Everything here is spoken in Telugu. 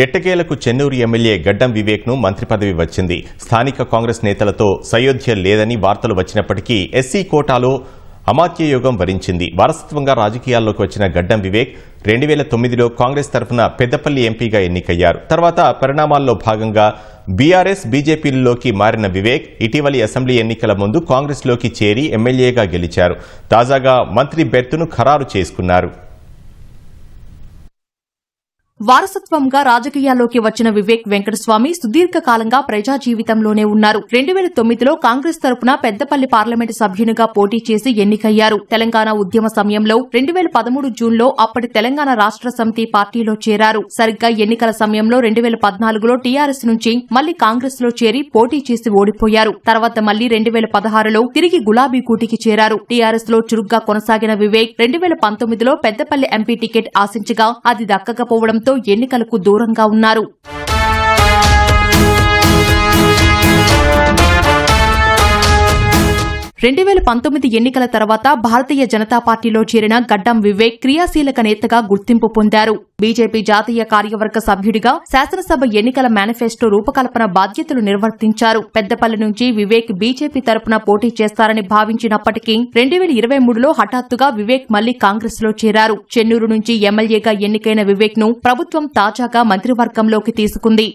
ఎట్టకేలకు చెన్నూరు ఎమ్మెల్యే గడ్డం వివేక్ను మంత్రి పదవి వచ్చింది. స్థానిక కాంగ్రెస్ నేతలతో సయోధ్య లేదని వార్తలు వచ్చినప్పటికీ ఎస్సీ కోటాలో అమాత్యయోగం భరించింది వారసత్వంగా రాజకీయాల్లోకి వచ్చిన గడ్డం వివేక్ రెండు వేల తొమ్మిదిలో కాంగ్రెస్ తరఫున పెద్దపల్లి ఎంపీగా ఎన్నికయ్యారు. తర్వాత పరిణామాల్లో భాగంగా బీఆర్ఎస్ బీజేపీలోకి మారిన వివేక్ ఇటీవలి అసెంబ్లీ ఎన్నికల ముందు కాంగ్రెస్లోకి చేరి ఎమ్మెల్యేగా గెలిచారు. తాజాగా మంత్రి బెర్తును ఖరారు చేసుకున్నారు. వారసత్వంగా రాజకీయాల్లోకి వచ్చిన వివేక్ వెంకటస్వామి సుదీర్ఘకాలంగా ప్రజా జీవితంలోనే ఉన్నారు. రెండు వేల తొమ్మిదిలో కాంగ్రెస్ తరపున పెద్దపల్లి పార్లమెంటు సభ్యునిగా పోటీ చేసి ఎన్నికయ్యారు. తెలంగాణ ఉద్యమ సమయంలో రెండు వేల పదమూడు జూన్లో అప్పటి తెలంగాణ రాష్ట్ర సమితి పార్టీలో చేరారు. సరిగ్గా ఎన్నికల సమయంలో రెండు వేల పద్నాలుగులో టీఆర్ఎస్ నుంచి మళ్ళీ కాంగ్రెస్లో చేరి పోటీ చేసి ఓడిపోయారు. తర్వాత మళ్ళీ రెండు వేల పదహారులో తిరిగి గులాబీ కూటికి చేరారు. టీఆర్ఎస్లో చురుగ్గా కొనసాగిన వివేక్ రెండు వేల పంతొమ్మిదిలో పెద్దపల్లి ఎంపీ టికెట్ ఆశించగా అది దక్కకపోవడంతో ఎన్నికలకు దూరంగా ఉన్నారు. రెండు వేల పంతొమ్మిది ఎన్నికల తర్వాత భారతీయ జనతా పార్టీలో చేరిన గడ్డం వివేక్ క్రియాశీలక నేతగా గుర్తింపు పొందారు. బీజేపీ జాతీయ కార్యవర్గ సభ్యుడిగా శాసనసభ ఎన్నికల మేనిఫెస్టో రూపకల్పన బాధ్యతలు నిర్వర్తించారు. పెద్దపల్లి నుంచి వివేక్ బీజేపీ తరపున పోటీ చేస్తారని భావించినప్పటికీ రెండు వేల ఇరవై మూడులో హఠాత్తుగా వివేక్ మళ్ళీ కాంగ్రెస్లో చేరారు. చెన్నూరు నుంచి ఎమ్మెల్యేగా ఎన్నికైన వివేక్ను ప్రభుత్వం తాజాగా మంత్రివర్గంలోకి తీసుకుంది.